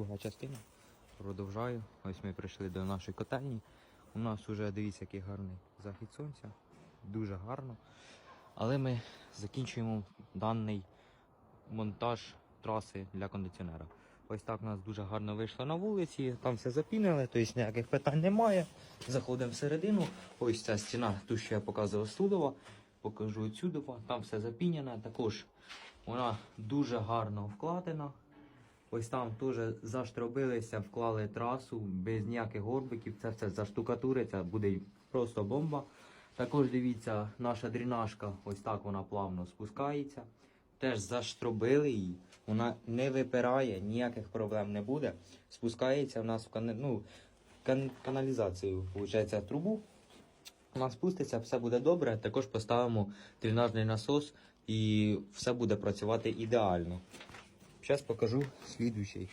друга частина. Продовжаю. Ось ми прийшли до нашої котельні. У нас вже дивіться, який гарний захід сонця. Дуже гарно. Але ми закінчуємо даний монтаж траси для кондиціонера. Ось так у нас дуже гарно вийшло на вулиці, там все запінили, тобто ніяких питань немає. Заходимо всередину. Ось ця стіна, ту, що я показував Судова, покажу відсюди, там все запінене. Також вона дуже гарно вкладена. Ось там теж заштробилися, вклали трасу без ніяких горбиків. Це все заштукатуриться, буде просто бомба. Також дивіться, наша дренажка, ось так вона плавно спускається. Теж заштробили її, вона не випирає, ніяких проблем не буде. Спускається в нас в кан... ну, кан... каналізацію, виходить, трубу. Вона спуститься, все буде добре. Також поставимо дренажний насос і все буде працювати ідеально. Зараз покажу слідуючий